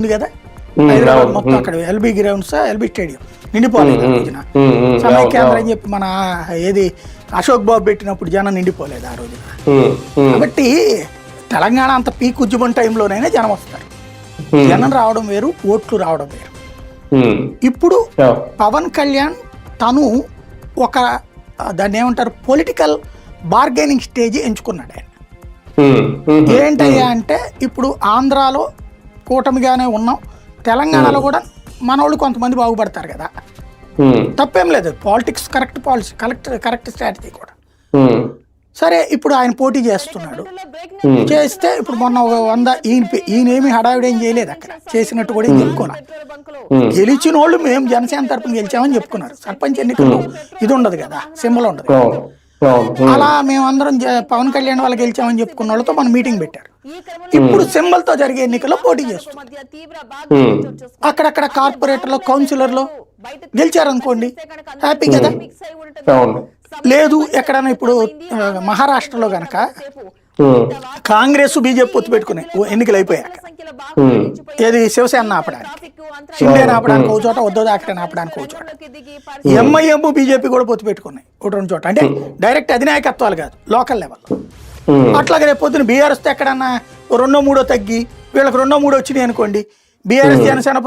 ఉంది కదా? హైదరాబాద్ మొత్తం అక్కడ ఎల్బీ గ్రౌండ్స్ ఎల్బీ స్టేడియం నిండిపోలేదు ఆ రోజున సమైక్యాంధ్ర అవును, అని చెప్పి మన ఏది అశోక్ బాబు పెట్టినప్పుడు జనం నిండిపోలేదు ఆ రోజున. ఉమ్, కాబట్టి తెలంగాణ అంత పీక్ ఉద్యమం టైంలోనైనా జనం వస్తారు. జనం రావడం వేరు ఓట్లు రావడం వేరు. ఇప్పుడు పవన్ కళ్యాణ్ తను ఒక దాన్ని ఏమంటారు పొలిటికల్ బార్గెనింగ్ స్టేజ్ ఎంచుకున్నాడు ఆయన. ఏంటయ్యా అంటే ఇప్పుడు ఆంధ్రాలో కూటమిగానే ఉన్నాం. తెలంగాణలో కూడా మనోళ్ళు కొంతమంది బాగుపడతారు కదా. తప్పేం లేదు. Politics correct policy correct correct strategy కూడా. సరే ఇప్పుడు ఆయన పోటీ చేస్తున్నాడు. చేస్తే ఇప్పుడు మొన్న ఒక వంద ఈయన ఈయన ఏమి హడావిడి ఏం చేయలేదు అక్కడ. చేసినట్టు కూడా ఉమ్, గెలిచిన వాళ్ళు మేము. జనసేన తరపున గెలిచామని చెప్పుకున్నారు. సర్పంచ్ ఎన్నికల్లో ఇది ఉండదు కదా సింబల్ ఉండదు అలా మేమందరం పవన్ కళ్యాణ్ వాళ్ళు గెలిచామని చెప్పుకున్న వాళ్ళతో మనం మీటింగ్ పెట్టారు. ఇప్పుడు సింబల్తో జరిగే ఎన్నికల్లో పోటీ ఉమ్, అక్కడక్కడ కార్పొరేటర్లో కౌన్సిలర్లో గెలిచారనుకోండి హ్యాపీ కదా? లేదు ఎక్కడైనా ఇప్పుడు మహారాష్ట్రలో గనక కాంగ్రెస్ బీజేపీ పొత్తు పెట్టుకున్నాయి ఓ ఎన్నికలు అయిపోయాక ఏది శివసేన ఆపడానికి? షిండే ఆపడానికి ఒక చోట వద్దో దాకరని ఆపడానికి ఒక చోట. ఎంఐఎం బీజేపీ కూడా పొత్తు పెట్టుకున్నాయి. ఒకటి రెండు చోట అంటే డైరెక్ట్ అధినాయకత్వాలు కాదు లోకల్ లెవెల్ ఉమ్, అట్లాగే రేపు పొద్దున బీఆర్ఎస్ ఎక్కడన్నా రెండో మూడో తగ్గి వీళ్ళకి రెండో మూడో వచ్చినాయి అనుకోండి బీఆర్ఎస్ జనసేన